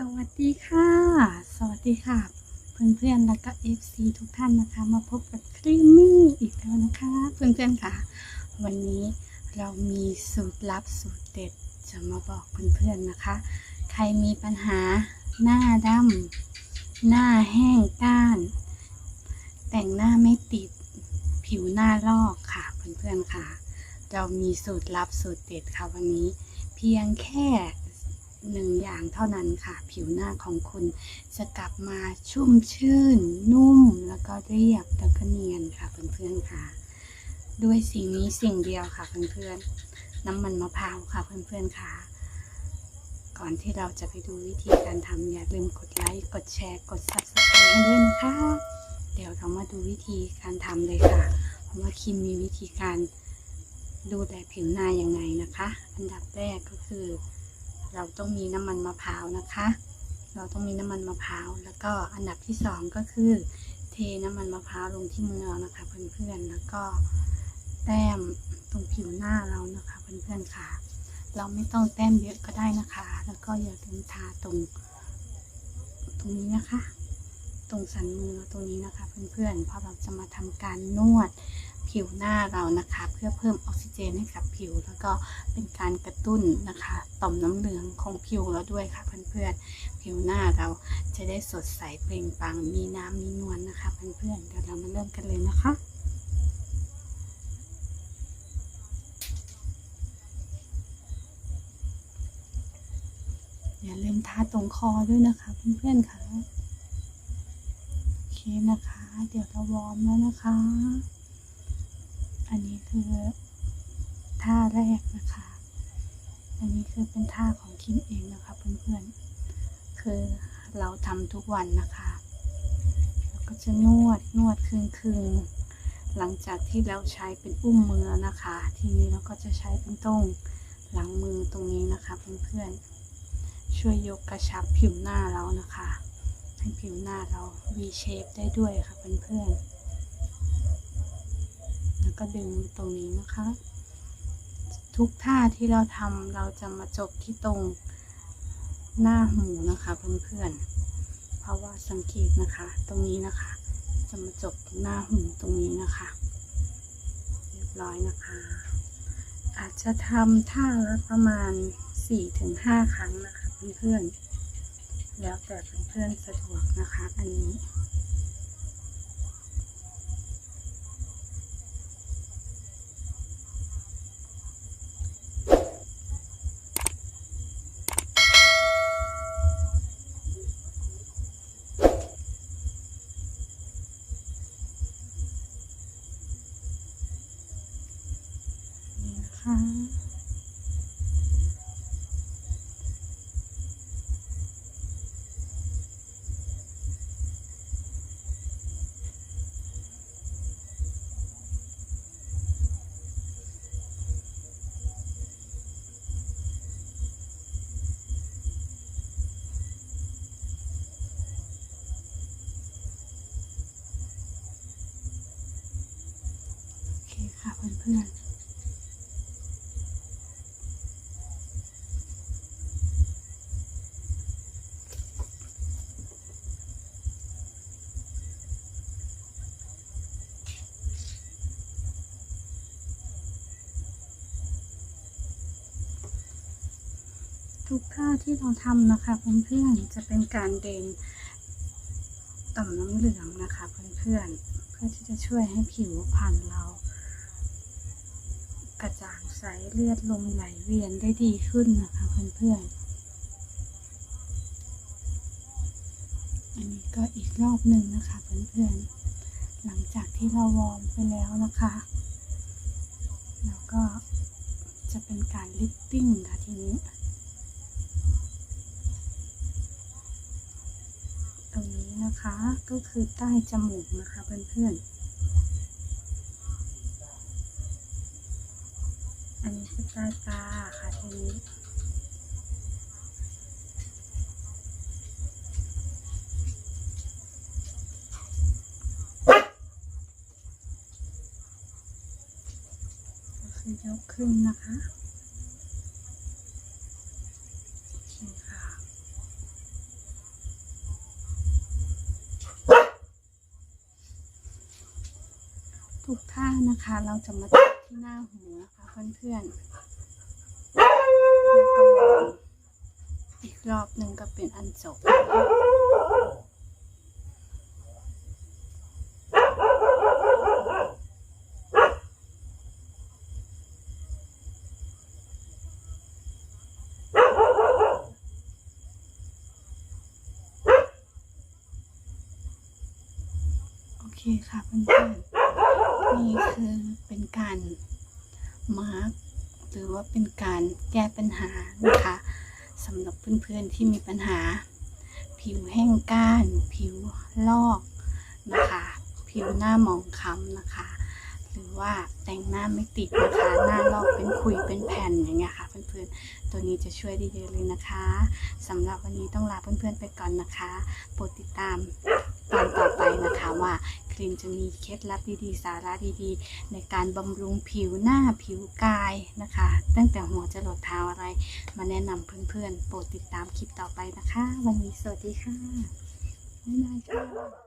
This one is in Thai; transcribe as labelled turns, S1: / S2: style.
S1: สวัสดีค่ะ สวัสดีค่ะ เพื่อนๆแล้วก็ FC ทุกท่านนะคะ มาพบกับครีมมี่อีกแล้วนะคะ เพื่อนๆค่ะ วันนี้เรามีสูตรลับสูตรเด็ดจะมาบอกเพื่อนๆนะคะ ใครมีปัญหาหน้าดำหน้าแห้งก้าน แต่งหน้าไม่ติดผิวหน้าลอกค่ะ เพื่อนๆค่ะ เรามีสูตรลับสูตรเด็ดค่ะวันนี้ เพียงแค่ หนึ่งอย่างเท่านั้นค่ะ ผิวหน้าของคุณจะกลับมาชุ่มชื่น นุ่มแล้วก็เรียบแล้วก็เนียนค่ะเพื่อนๆค่ะ ด้วยสิ่งนี้สิ่งเดียวค่ะเพื่อนๆน้ำมันมะพร้าวค่ะเพื่อนๆค่ะ ก่อนที่เราจะไปดูวิธีการทำอย่าลืมกดไลค์กดแชร์กด subscribe ให้ด้วยนะคะ เดี๋ยวเรามาดูวิธีการทำเลยค่ะเพราะว่าคิมมีวิธีการดูแลผิวหน้ายังไงนะคะ อันดับแรกก็คือ เราต้องมีน้ำมันมะพร้าวนะคะ เราต้องมีน้ำมันมะพร้าว แล้วก็อันดับที่สองก็คือ เทน้ำมันมะพร้าวลงที่มือเรานะคะ เพื่อนๆ แล้วก็แต้มตรงผิวหน้าเรานะคะเพื่อนๆค่ะ เราไม่ต้องแต้มเยอะก็ได้นะคะ แล้วก็อย่าลืมทาตรง ตรงนี้นะคะ ตรงสันมือตรงนี้นะคะ เพื่อนๆเพราะเราจะมาทำการนวด ผิวหน้าเรานะคะ เพื่อเพิ่มออกซิเจนให้กับผิว แล้วก็เป็นการกระตุ้นนะคะ ต่อมน้ำเหลืองของผิวเราด้วยค่ะเพื่อนๆผิวหน้าเราจะได้สดใสเปล่งปลั่งมีน้ำมีนวลนะคะเพื่อนๆเดี๋ยวเรามาเริ่มกันเลยนะคะอย่าลืมทาตรงคอด้วยนะคะเพื่อนๆค่ะ โอเคนะคะ เดี๋ยวเราวอร์มแล้วนะคะ อันนี้คือท่าแรกนะคะ อันนี้คือเป็นท่าของคิมเองนะคะเพื่อนๆ คือเราทำทุกวันนะคะแล้วก็จะนวดนวดคืนคืนหลังจากที่เราใช้เป็นอุ้มมือนะคะ ทีนี้เราก็จะใช้เป็นตรงหลังมือตรงนี้นะคะเพื่อนๆ ช่วยยกกระชับผิวหน้าเรานะคะ ให้ผิวหน้าเรา V shape ได้ด้วยค่ะเพื่อนๆ ก็ดึงตรงนี้นะคะ ทุกท่าที่เราทำเราจะมาจบที่ตรงหน้าหูนะคะเพื่อนๆ เพราะว่าสังเกตนะคะ ตรงนี้นะคะ จะมาจบหน้าหูตรงนี้นะคะ เรียบร้อยนะคะ อาจจะทำท่าละประมาณ 4-5 ครั้งนะคะเพื่อนๆ แล้วแต่เพื่อนๆสะดวกนะคะอันนี้ โอเคค่ะเพื่อนๆ ทุกท่าที่เราทำนะคะ เพื่อนๆจะเป็นการเดินต่อมน้ำเหลืองนะคะ เพื่อนๆเพื่อที่จะช่วยให้ผิวพรรณเรา กระจ่างใสเลือดลมไหลเวียนได้ดีขึ้นนะคะ เพื่อนๆอันนี้ก็อีกรอบหนึ่งนะคะ เพื่อนๆหลังจากที่เราวอร์มไปแล้วนะคะแล้วก็จะเป็นการลิฟติ้งค่ะทีนี้ นะคะ ก็คือใต้จมูกนะคะเพื่อนๆ อันนี้คือใต้ตาค่ะทีนี้ก็คือยกขึ้นนะคะ ถูกท่านะคะ เราจะมาตัดที่หน้าหูนะคะเพื่อนๆแล้วก็อีกรอบหนึ่งก็เป็นอันจบโอเคค่ะเพื่อนๆ นี่คือเป็นการมาร์กหรือว่าเป็นการแก้ปัญหานะคะสำหรับเพื่อนๆที่มีปัญหา ผิวแห้งก้าน ผิวลอกนะคะ ผิวหน้าหมองคล้ำนะคะ หรือว่าแต่งหน้าไม่ติดนะคะหน้าลอกเป็นขุยเป็นแผ่นอย่างเงี้ยค่ะเพื่อนๆตัวนี้จะช่วยได้เยอะเลยนะคะสำหรับวันนี้ต้องลาเพื่อนๆไปก่อนนะคะโปรดติดตาม ตอนต่อไปนะคะว่าครีมจะมีเคล็ดลับดีๆ สาระดีๆ ในการบำรุงผิวหน้าผิวกายนะคะ ตั้งแต่หัวจรดเท้าอะไร มาแนะนำเพื่อนๆ โปรดติดตามคลิปต่อไปนะคะ วันนี้สวัสดีค่ะบ๊ายบายค่ะ